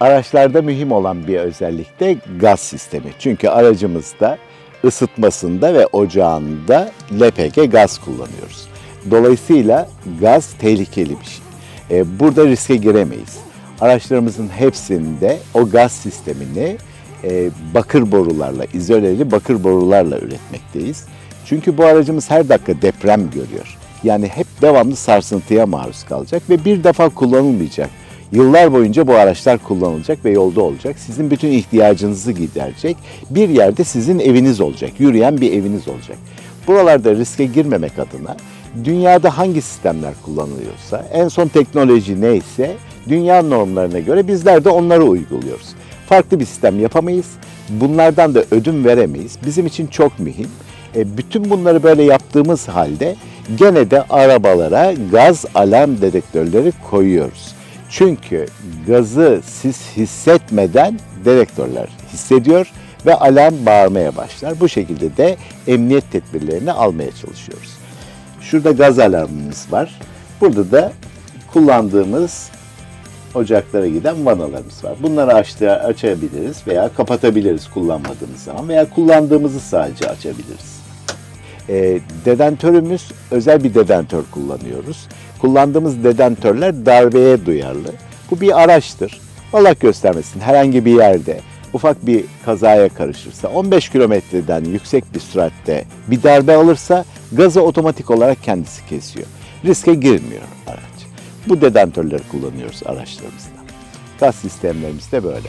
Araçlarda mühim olan bir özellik de gaz sistemi. Çünkü aracımızda ısıtmasında ve ocağında LPG gaz kullanıyoruz. Dolayısıyla gaz tehlikeli bir şey. E, Burada riske giremeyiz. Araçlarımızın hepsinde o gaz sistemini e, bakır borularla, izoleli bakır borularla üretmekteyiz. Çünkü bu aracımız her dakika deprem görüyor. Yani hep devamlı sarsıntıya maruz kalacak ve bir defa kullanılmayacak. Yıllar boyunca bu araçlar kullanılacak ve yolda olacak. Sizin bütün ihtiyacınızı giderecek. Bir yerde sizin eviniz olacak. Yürüyen bir eviniz olacak. Buralarda riske girmemek adına dünyada hangi sistemler kullanılıyorsa, en son teknoloji neyse dünya normlarına göre bizler de onları uyguluyoruz. Farklı bir sistem yapamayız. Bunlardan da ödün veremeyiz. Bizim için çok mühim. E, bütün bunları böyle yaptığımız halde gene de arabalara gaz alarm dedektörleri koyuyoruz. Çünkü gazı siz hissetmeden dedektörler hissediyor ve alarm bağırmaya başlar. Bu şekilde de emniyet tedbirlerini almaya çalışıyoruz. Şurada gaz alarmımız var. Burada da kullandığımız ocaklara giden vanalarımız var. Bunları açtı, açabiliriz veya kapatabiliriz kullanmadığımız zaman veya kullandığımızı sadece açabiliriz. E, dedentörümüz özel bir dedentör kullanıyoruz. Kullandığımız dedentörler darbeye duyarlı. Bu bir araçtır. Allah göstermesin herhangi bir yerde ufak bir kazaya karışırsa 15 kilometreden yüksek bir süratte bir darbe alırsa gazı otomatik olarak kendisi kesiyor. Riske girmiyor araç. Bu dedentörleri kullanıyoruz araçlarımızda. Gaz sistemlerimiz de böyle.